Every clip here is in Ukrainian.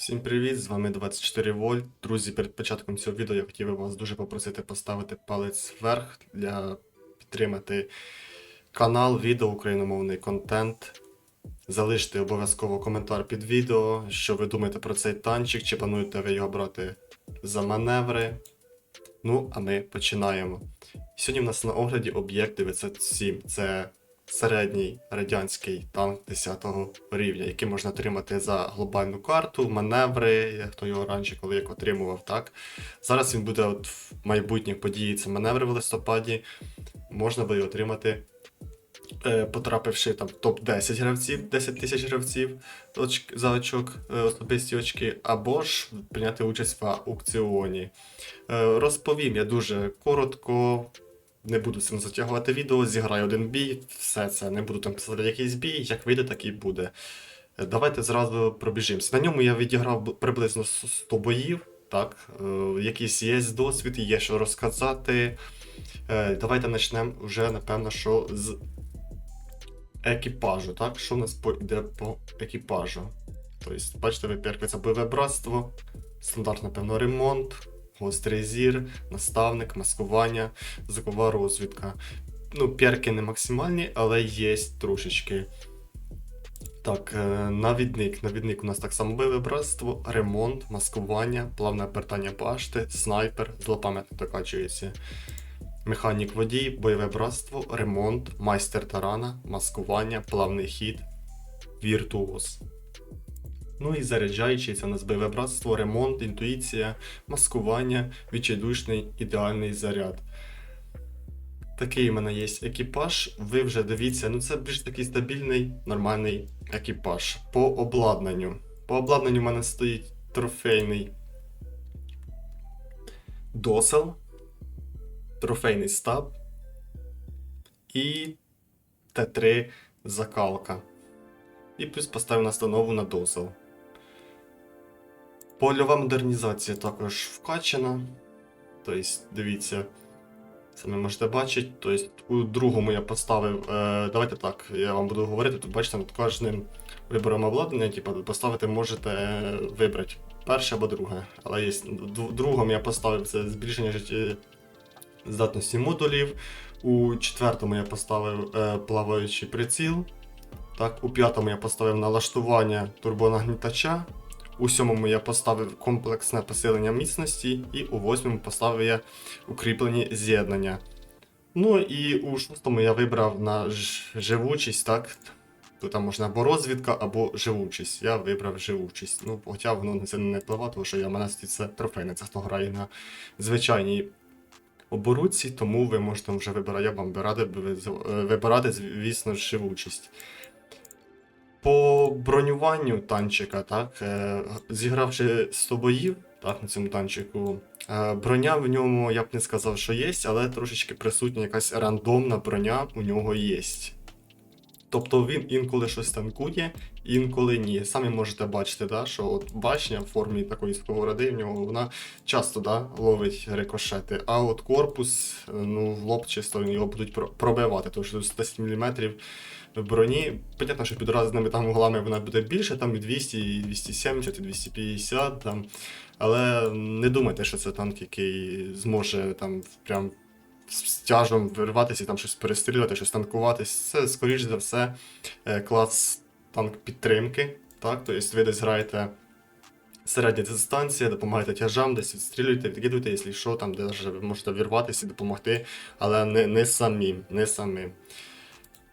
Всім привіт, з вами 24 вольт. Друзі, перед початком цього відео я хотів би вас дуже попросити поставити палець вверх для підтримати канал, відео, україномовний контент. Залиште обов'язково коментар під відео, що ви думаєте про цей танчик, чи плануєте ви його брати за маневри. Ну, а ми починаємо. Сьогодні в нас на огляді об'єкт 907. Це середній радянський танк 10 рівня, який можна отримати за глобальну карту, маневри, хто його раніше коли як отримував, так. Зараз він буде от в майбутніх події, це маневри в листопаді. Можна буде отримати, е, потрапивши там в топ-10 гравців, 10 тисяч гравців за очок, е, особисті очки, або ж прийняти участь в аукціоні. Е, Розповім я дуже коротко. Не буду цим затягувати відео, зіграю один бій, все це, не буду там писати якийсь бій, як вийде, так і буде. Е, Давайте зразу пробіжимося. На ньому я відіграв приблизно 100 боїв, так, е, якийсь є досвід, є що розказати. Е, Давайте почнемо вже, напевно, що з екіпажу, так? Що в нас йде по екіпажу? Тобто, бачите, випіркується бойове братство, стандарт, напевно, ремонт, гострий зір, наставник, маскування, звукова розвідка. Ну, перки не максимальні, але є трошечки. Так, е, навідник. Навідник у нас так само бойове братство, ремонт, маскування, плавне обертання башти, снайпер, злопам'ятно докачується. Механік водій, бойове братство, ремонт, майстер тарана, маскування, плавний хід, віртуоз. Ну і заряджаючий це у нас бойове братство, ремонт, інтуїція, маскування, відчайдушний ідеальний заряд. Такий у мене є екіпаж. Ви вже дивіться, ну це більш такий стабільний, нормальний екіпаж. По обладнанню. По обладнанню у мене стоїть трофейний досел, трофейний стаб і Т3 закалка. І плюс поставив настанову на досел. Польова модернізація також вкачана. Тобто, дивіться, самі можете бачити. Тобто, у другому я поставив. Е, давайте так, я вам буду говорити, тут бачите, над кожним вибором обладнання, типу, поставити можете е, вибрати перше або друге. Але є, другому я поставив це збільшення життєздатності модулів. У четвертому я поставив е, плаваючий приціл. Так, у п'ятому я поставив налаштування турбонагнітача. У сьомому я поставив комплексне посилення міцності, і у восьмому поставив я укріплені з'єднання. Ну і у шостому я вибрав на живучість, так. Тут там можна або розвідка, або живучість. Я вибрав живучість. Ну, хоча воно на це не впливає, тому що я мене це трофейне, це хто грає на звичайній оборудці, тому ви можете вже вибирати, я вам би радив е, вибирати, звісно, живучість. По бронюванню танчика, так, е, зігравши 100 боїв так, на цьому танчику, е, броня в ньому, я б не сказав, що є, але трошечки присутня якась рандомна броня у нього є. Тобто він інколи щось танкує, інколи ні. Самі можете бачити, да, що от башня в формі такої сковороди в нього вона часто да, ловить рикошети, а от корпус, е, ну, в лоб чисто його будуть пробивати, тому що тут 110 мм броні. Понятно, що під різними там углами вона буде більше, там і 200, і 270, і 250. Там. Але не думайте, що це танк, який зможе там прям з тяжом вирватися там щось перестрілювати, щось танкувати. Це, скоріш за все, е, клас танк підтримки. Так? Тобто ви десь граєте середня дистанція, допомагаєте тяжам, десь відстрілюєте, відкидуєте, якщо що, там де ви можете вірватися і допомогти, але не, не самим, не самим.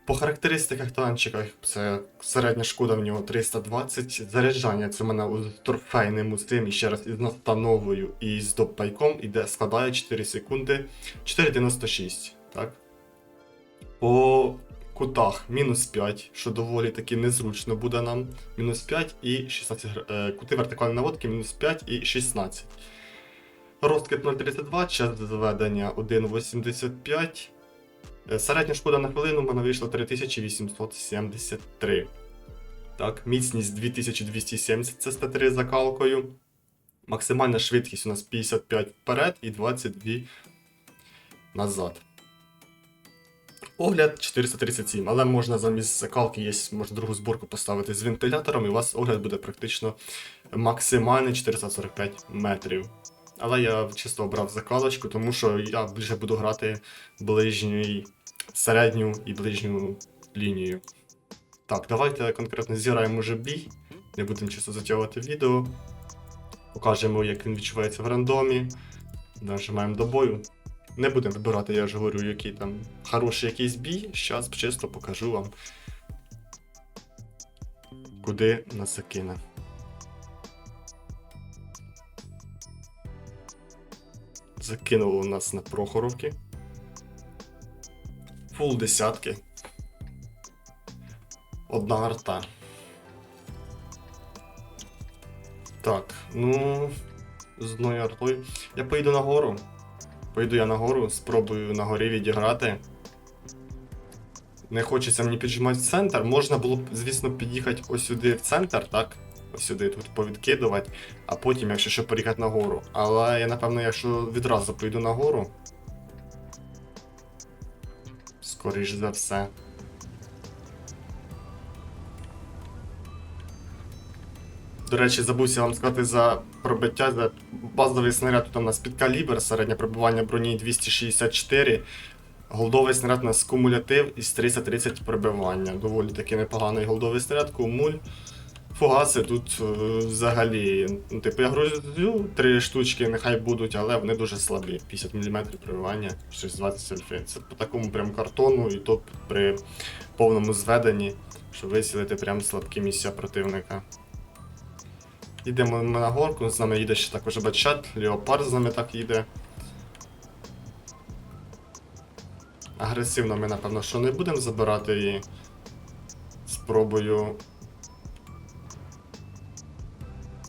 По характеристиках танчика це середня шкода в нього 320. Заряджання це в мене у трофейному цим і ще раз із настановою і з допайком іде, складає 4 секунди 4,96. Так? По кутах мінус 5, що доволі таки незручно буде нам. Мінус 5 і 16 е, кути вертикальної наводки, мінус 5 і 16. Розкид 0,32, час зведення 1,85. Е, Середня шкода на хвилину в мене вийшла 3873. Так, міцність 2270, це з Т3 закалкою. Максимальна швидкість у нас 55 вперед і 22 назад. Огляд 437, але можна замість закалки є, можна другу зборку поставити з вентилятором, і у вас огляд буде практично максимальний 445 метрів. Але я чисто обрав закалочку, тому що я більше буду грати ближню, середню і ближню лінію. Так, давайте конкретно зіграємо вже бій. Не будемо чисто затягувати відео. Покажемо, як він відчувається в рандомі. Нажимаємо до бою. Не будемо вибирати, я ж говорю, який там хороший якийсь бій. Зараз чисто покажу вам, куди нас закине. Закинуло нас на Прохоровки. Фул десятки. Одна арта. Так, ну. З одною артою. Я поїду на гору. Поїду я на гору, спробую на горі відіграти. Не хочеться мені піджимати в центр. Можна було б, звісно, під'їхати ось сюди в центр, так? Ось сюди тут повідкидувати, а потім, якщо що, поїхати на гору. Але я, напевно, якщо відразу прийду на гору. Скоріш за все. До речі, забувся вам сказати за пробиття. За базовий снаряд у нас під калібр, середнє пробивання броні 264. Голдовий снаряд у нас кумулятив із 330 пробивання. Доволі таки непоганий голдовий снаряд, кумуль. Фугаси тут е, взагалі. Ну, типу, я грузю три штучки, нехай будуть, але вони дуже слабі. 50 мм пробивання, 620 сельфи. Це по такому прям картону, і то при повному зведенні, щоб висілити прям слабкі місця противника. Йдемо ми на горку, з нами їде ще також бачат, Леопард з нами так їде. Агресивно ми, напевно, що не будемо забирати її. Спробую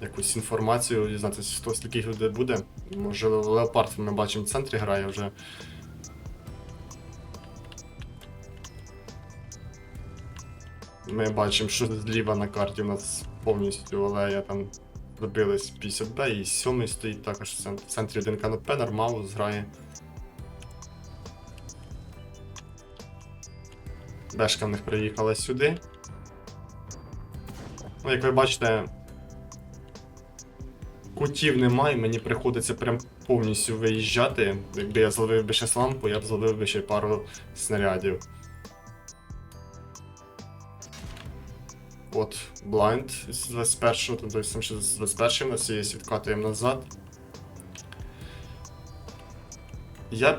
якусь інформацію дізнатися, хто скільки людей буде. Може, Леопард ми бачимо в центрі грає вже. Ми бачимо, що зліва на карті у нас повністю алея там добились 50Б і 7 стоїть також в цен- в центрі один канопе, нормал зграє. Бешка в них приїхала сюди. Ну, як ви бачите, кутів немає, мені приходиться прям повністю виїжджати. Якби я зловив би ще лампу, я б зловив би ще пару снарядів. От, блайнд з 21-го, тобто сам ще з 21 у нас є, відкатуємо назад. Я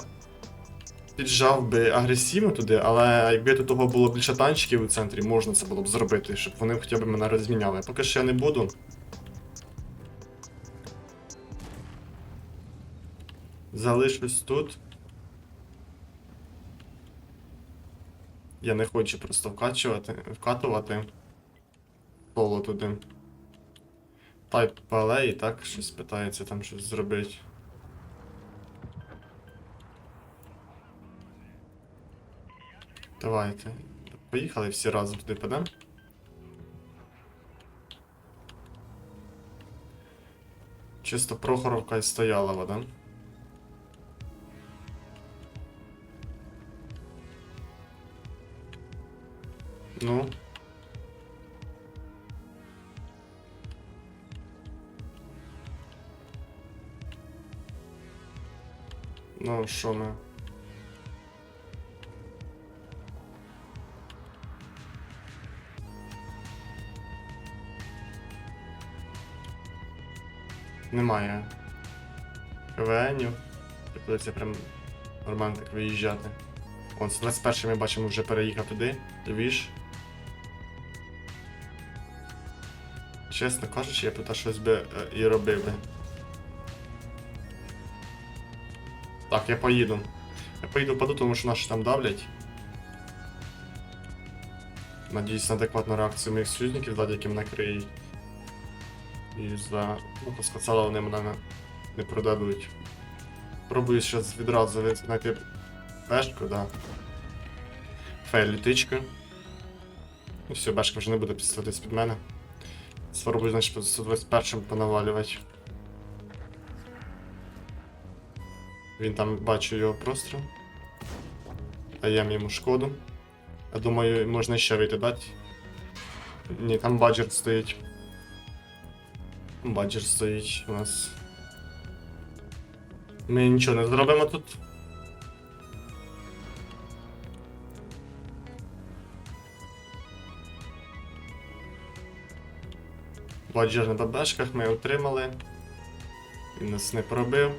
піджав би агресивно туди, але якби до того було більше танчиків у центрі, можна це було б зробити, щоб вони хоча б мене розміняли. Поки що я не буду. Залишусь тут. Я не хочу просто вкачувати, вкатувати соло туди. Тайп по алеї, так, щось питається там щось зробити. Давайте. Поїхали всі разом туди підемо. Чисто Прохоровка і стояла вода. Ну. Ну, що ми? Немає КВНів. Приходиться прям нормально так виїжджати. Он з 21 ми бачимо вже переїхав туди, лівіш. Чесно кажучи, я б тут щось би е, і робив би. Так, я поїду. Я поїду впаду, тому що наші там давлять. Надіюсь на адекватну реакцію моїх союзників, ззаді, які мене криють. І за. Ну, поскацала вони мене не, продадуть. Пробую зараз відразу знайти бешку, да. Фейл літичка. Ну все, бешка вже не буде підставитись під мене. Спробую, значить, по 121 понавалювати. Він там бачу його простріл. Даємо йому шкоду. Я думаю, можна ще вийти дати. Ні, там баджер стоїть. Баджер стоїть у нас. Ми нічого не зробимо тут. Баджер на ББшках ми отримали. Він нас не пробив.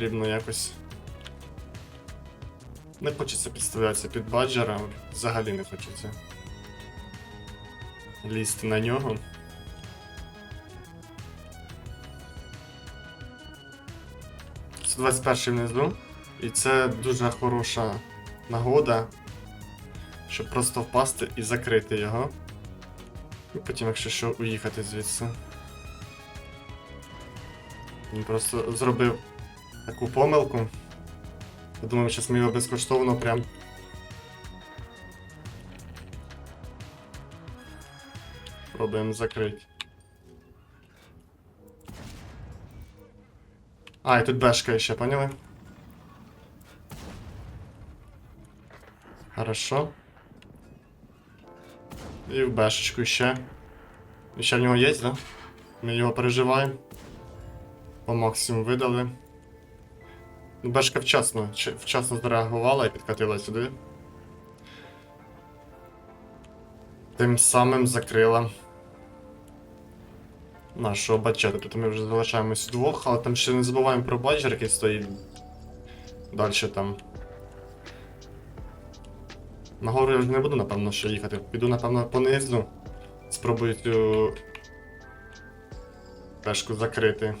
Потрібно якось. Не хочеться підставлятися під баджера, взагалі не хочеться. Лізти на нього. Це 21 внизу. І це дуже хороша нагода, щоб просто впасти і закрити його. І потім, якщо що, уїхати звідси. Він просто зробив таку помилку. Я думаю, зараз ми його безкоштовно прям. Пробуємо закрити. А, і тут бешка ще, поняли? Хорошо. І в бешечку ще. І ще в нього є, да? Ми його переживаємо. По максимуму видали. Ну, Бешка вчасно, вчасно зреагувала і підкатила сюди. Тим самим закрила нашого баджета. Тут ми вже залишаємось вдвох, але там ще не забуваємо про баджер, який стоїть далі там. Нагору я вже не буду, напевно, що їхати. Піду, напевно, понизу. Спробую цю пешку закрити.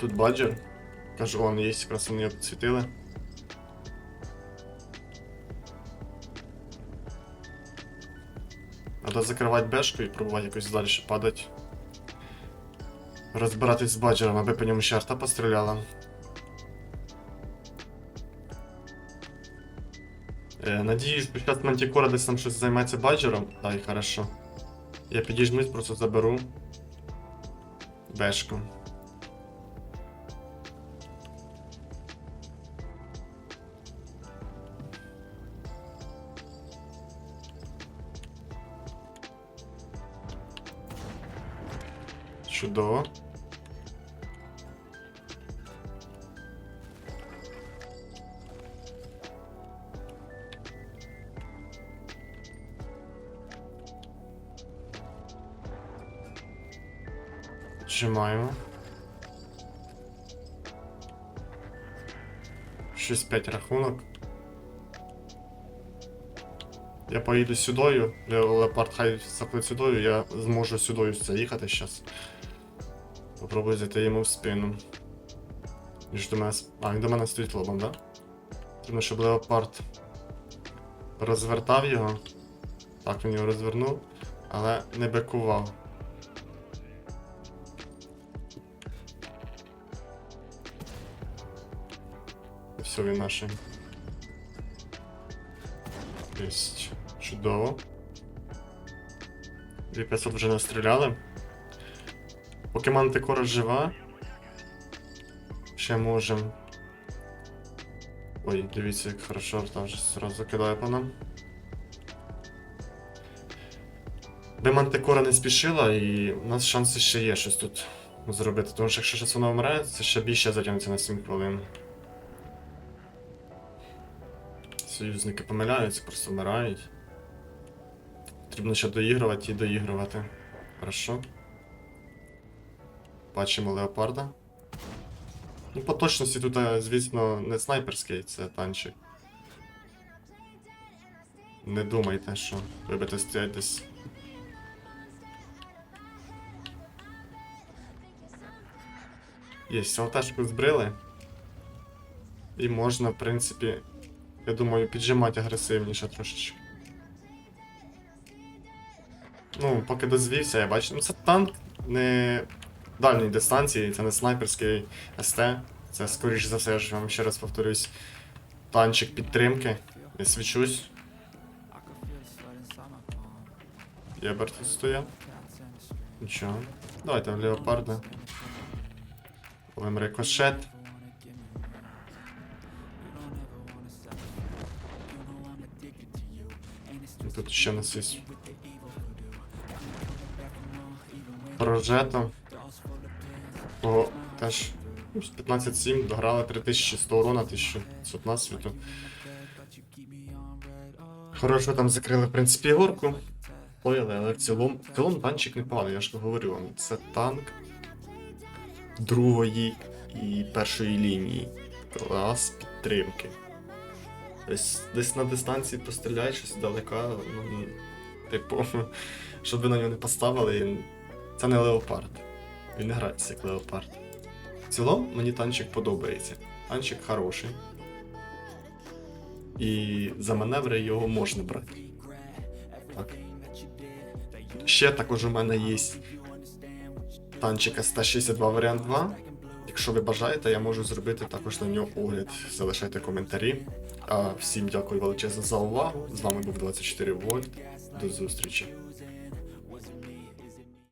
Тут баджер. Кажу, он є, якраз вони його підсвітили. Надо закривати бешку і пробувати якось далі падати. Розбиратись з баджером, аби по ньому ще арта постріляла. Е, надіюсь, що зараз Мантікора десь там щось займеться баджером. Ай, хорошо. Я підіжмусь, просто заберу. Бешку. Чудово. Зжимаємо. 6-5 рахунок. Я поїду сюдою, леопард хай сюдою, я зможу сюдою заїхати зараз. Попробую зайти йому в спину. Він до мене. А, він до мене стоїть лобом, да? Треба, щоб леопард розвертав його. Так, він його розвернув, але не бекував. Все, він наш. Єсть. Чудово. 2500 вже настріляли. Поки мантикора жива. Ще можем. Ой, дивіться, як хорошо там вже зразу кидає по нам. Би мантикора не спішила, і у нас шанси ще є щось тут зробити. Тому що якщо щось вона вмре, це ще більше затягнеться на 7 хвилин. Союзники помиляються, просто вмирають. Потрібно ще доігрувати і доігрувати. Хорошо. Бачимо леопарда. Ну, по точності тут, е, звісно, не снайперський, це танчик. Не думайте, що ви будете стоять. Є, алташку збрили. І можна, в принципі, я думаю, піджимати агресивніше трошечки. Ну, поки дозвівся, я бачу. Ну це танк не дальньої дистанції, це не снайперський СТ. Це скоріш за все, я ж вам ще раз повторюсь. танчик підтримки. Не свічусь. Єбер тут стояв. Нічого. Давайте в леопарда. Ловим рикошет. Тут ще нас є Прожето. О, теж ну, 15-7 дограли 3100 урона, 1500 на світу. Хорошо там закрили, в принципі, горку. Поїли, але в цілому, в цілому танчик не поганий, я ж говорю вам. Це танк другої і першої лінії. Клас підтримки. Десь, десь на дистанції постріляєш щось далека, ну, типу, щоб ви на нього не поставили, це не леопард. Він не грається як леопард. В цілому мені танчик подобається. Танчик хороший. І за маневри його можна брати. Так. Ще також у мене є танчик С-162 варіант 2. Якщо ви бажаєте, я можу зробити також на нього огляд. Залишайте коментарі. А всім дякую величезно за увагу. З вами був 24 Вольт. До зустрічі.